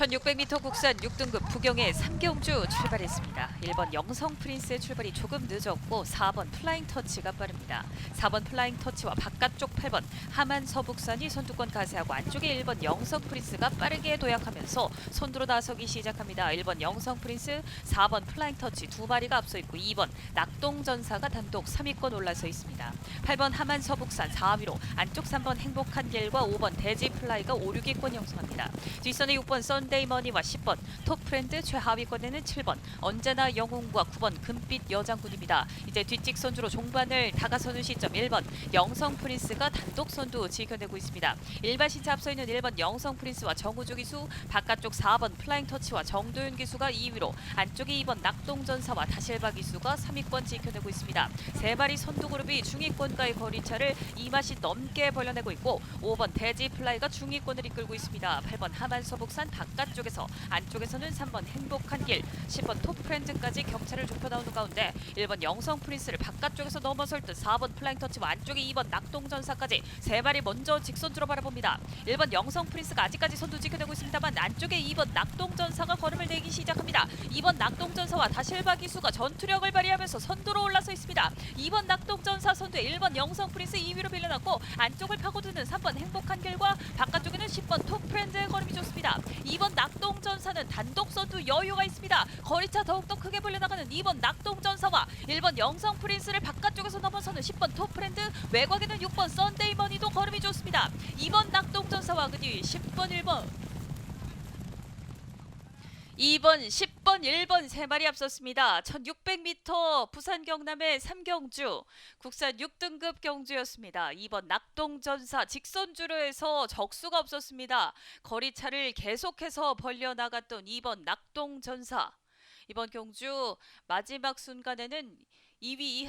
1600m 국산 6등급 부경의 삼경주 출발했습니다. 1번 영성 프린스의 출발이 조금 늦었고 4번 플라잉 터치가 빠릅니다. 4번 플라잉 터치와 바깥쪽 8번 하만 서북산이 선두권 가세하고 안쪽에 1번 영성 프린스가 빠르게 도약하면서 선두로 나서기 시작합니다. 1번 영성 프린스, 4번 플라잉 터치 두 마리가 앞서 있고 2번 낙동전사가 단독 3위권 올라서 있습니다. 8번 하만 서북산 4위로 안쪽 3번 행복한 길과 5번 대지 플라이가 5, 6위권 형성합니다. 뒷선에 6번 썬 데이 머니와 10번 톱프렌드 최하위권에는 7번 언제나 영웅과 9번 금빛 여장군입니다. 이제 뒷직 선두로 종반을 다가서는 시점 1번 영성 프린스가 단독 선두 지켜내고 있습니다. 일반 신차 앞서 있는 1번 영성 프린스와 정우주 기수 바깥쪽 4번 플라잉 터치와 정도윤 기수가 2위로 안쪽에 2번 낙동전사와 다실바 기수가 3위권 지켜내고 있습니다. 세 마리 선두 그룹이 중위권과의 거리차를 2마시 넘게 벌려내고 있고 5번 대지 플라이가 중위권을 이끌고 있습니다. 8번 하만 서북산 바깥쪽에서 안쪽에서는 3번 행복한 길, 10번 톱프렌즈까지 격차를 좁혀 나오는 가운데 1번 영성 프린스를 바깥쪽에서 넘어설 듯 4번 플라잉 터치와 안쪽에 2번 낙동전사까지 세 마리 먼저 직선주로 바라봅니다. 1번 영성 프린스가 아직까지 선두 지켜내고 있습니다만 안쪽에 2번 낙동전사가 걸음을 내기 시작합니다. 2번 낙동전사와 다실바 기수가 전투력을 발휘하면서 선두로 올라서 있습니다. 2번 낙동전사 선두에 1번 영성 프린스 2위로 빌려놨고 안쪽을 파고드는 3번 행복한 길과 바깥쪽에는 10번 톱프렌즈의 걸음이 좋습니다. 2번 낙동전사는 단독 선두 여유가 있습니다. 거리차 더욱더 크게 벌려나가는 2번 낙동전사와 1번 영성 프린스를 바깥쪽에서 넘어서는 10번 톱프렌드 외곽에는 6번 썬데이 머니도 걸음이 좋습니다. 2번 낙동전사와 그 뒤 10번 1번 2번, 10 번, 1번 세 마리 앞섰습니다. 1600m 부산 경남의 삼경주 국산 6등급 경주였습니다. 2번 낙동전사 직선주로 해서 적수가 없었습니다. 거리차를 계속해서 벌려 나갔던 2번 낙동전사. 이번 경주 마지막 순간에는 2위 이하